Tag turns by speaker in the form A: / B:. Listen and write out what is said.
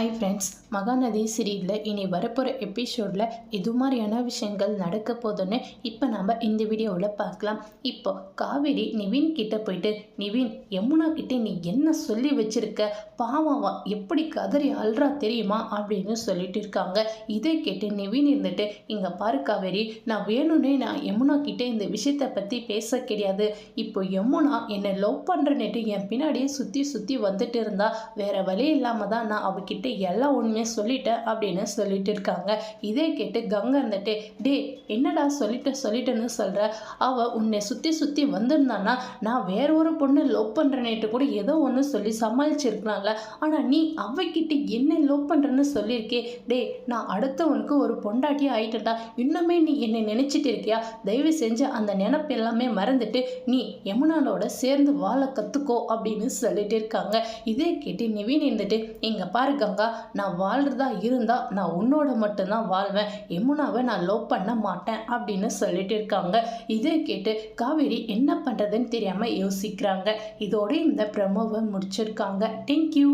A: ஐ friends Mahanadi சீரியலில் இனி வரப்போகிற எபிசோடில் இது மாதிரியான விஷயங்கள் நடக்க போதுன்னு இப்போ நம்ம இந்த வீடியோவில் பார்க்கலாம். இப்போ காவேரி நிவின் கிட்டே போயிட்டு நிவின் யமுனா கிட்டே நீ என்ன சொல்லி வச்சிருக்க? பாவம் எப்படி கதறி அல்றா தெரியுமா? அப்படின்னு சொல்லிட்டு இருக்காங்க. இதை கேட்டு நிவின் இருந்துட்டு இங்கே பாரு காவேரி நான் வேணும்னே நான் யமுனா கிட்டே இந்த விஷயத்தை பற்றி பேச கிடையாது. இப்போ யமுனா என்னை லவ் பண்ணுறனேட்டு என் பின்னாடியே சுற்றி சுற்றி வந்துட்டு இருந்தா வேறு வழி இல்லாமல் தான் நான் அவகிட்ட எல்லா உண்மையும் சொல்லிட்டேன் அப்படின்னு சொல்லிட்டு இருக்காங்க இதே கேட்டு கங்கை இருந்துட்டு டே என்னடா சொல்லிட்டேன் சொல்லிட்டேன்னு சொல்கிற அவள் உன்னை சுற்றி சுற்றி வந்திருந்தான்னா நான் வேற ஒரு பொண்ணு லவ் பண்ணுறேன்னுட்டு கூட ஏதோ ஒன்று சொல்லி சமாளிச்சிருக்கலாம்ல. ஆனால் நீ அவகிட்ட என்ன லவ் பண்ணுறேன்னு சொல்லியிருக்கே. டே நான் அடுத்தவனுக்கு ஒரு பொண்டாட்டியாக ஆயிட்டேன்டா. இன்னுமே நீ என்னை நினச்சிட்டு இருக்கியா? தயவு செஞ்சு அந்த நினப்பு எல்லாமே மறந்துட்டு நீ யமுனானோட சேர்ந்து வாழ கற்றுக்கோ அப்படின்னு சொல்லிட்டு இருக்காங்க இதே கேட்டு நிவின் இருந்துட்டு இங்கே பாருங்க கங்கா நான் வாழ்றதா இருந்தால் நான் உன்னோட மட்டும்தான் வாழ்வேன். யமுனாவை நான் லவ் பண்ண மாட்டேன் அப்படின்னு சொல்லிட்டு இருக்காங்க. இதை கேட்டு காவேரி என்ன பண்ணுறதுன்னு தெரியாமல் யோசிக்கிறாங்க. இதோட இந்த ப்ரமோவை முடிச்சிருக்காங்க. தேங்க்யூ